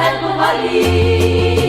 не погорів.